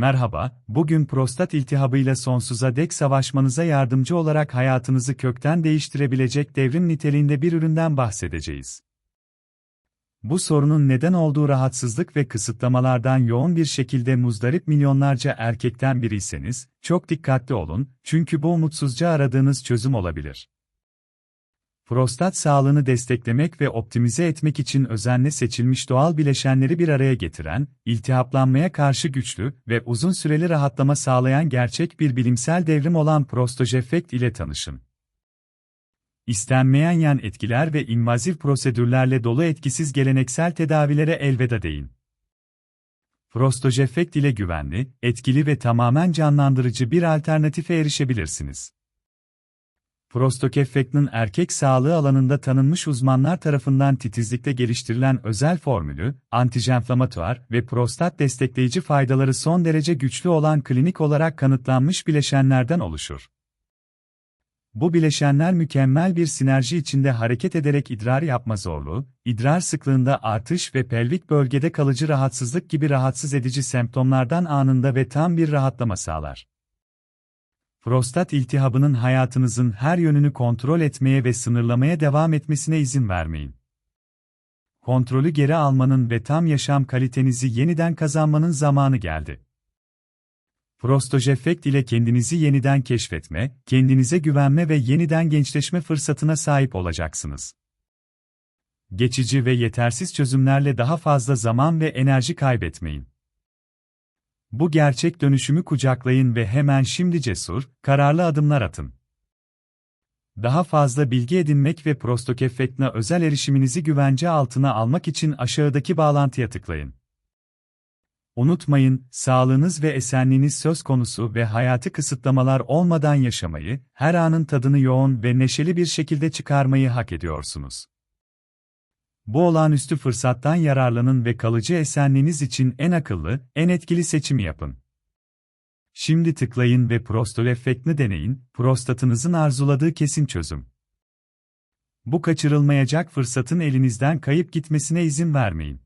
Merhaba, bugün prostat iltihabıyla sonsuza dek savaşmanıza yardımcı olarak hayatınızı kökten değiştirebilecek devrim niteliğinde bir üründen bahsedeceğiz. Bu sorunun neden olduğu rahatsızlık ve kısıtlamalardan yoğun bir şekilde muzdarip milyonlarca erkekten biriyseniz, çok dikkatli olun, çünkü bu umutsuzca aradığınız çözüm olabilir. Prostat sağlığını desteklemek ve optimize etmek için özenle seçilmiş doğal bileşenleri bir araya getiren, iltihaplanmaya karşı güçlü ve uzun süreli rahatlama sağlayan gerçek bir bilimsel devrim olan Prostojefekt ile tanışın. İstenmeyen yan etkiler ve invaziv prosedürlerle dolu etkisiz geleneksel tedavilere elveda deyin. Prostojefekt ile güvenli, etkili ve tamamen canlandırıcı bir alternatife erişebilirsiniz. Prostokeffekt'in erkek sağlığı alanında tanınmış uzmanlar tarafından titizlikle geliştirilen özel formülü, antijenflamatuar ve prostat destekleyici faydaları son derece güçlü olan klinik olarak kanıtlanmış bileşenlerden oluşur. Bu bileşenler mükemmel bir sinerji içinde hareket ederek idrar yapma zorluğu, idrar sıklığında artış ve pelvik bölgede kalıcı rahatsızlık gibi rahatsız edici semptomlardan anında ve tam bir rahatlama sağlar. Prostat iltihabının hayatınızın her yönünü kontrol etmeye ve sınırlamaya devam etmesine izin vermeyin. Kontrolü geri almanın ve tam yaşam kalitenizi yeniden kazanmanın zamanı geldi. Prostojefekt ile kendinizi yeniden keşfetme, kendinize güvenme ve yeniden gençleşme fırsatına sahip olacaksınız. Geçici ve yetersiz çözümlerle daha fazla zaman ve enerji kaybetmeyin. Bu gerçek dönüşümü kucaklayın ve hemen şimdi cesur, kararlı adımlar atın. Daha fazla bilgi edinmek ve Prostokeffekt'na özel erişiminizi güvence altına almak için aşağıdaki bağlantıya tıklayın. Unutmayın, sağlığınız ve esenliğiniz söz konusu ve hayatı kısıtlamalar olmadan yaşamayı, her anın tadını yoğun ve neşeli bir şekilde çıkarmayı hak ediyorsunuz. Bu olağanüstü fırsattan yararlanın ve kalıcı esenliğiniz için en akıllı, en etkili seçimi yapın. Şimdi tıklayın ve prostol efektini deneyin, prostatınızın arzuladığı kesin çözüm. Bu kaçırılmayacak fırsatın elinizden kayıp gitmesine izin vermeyin.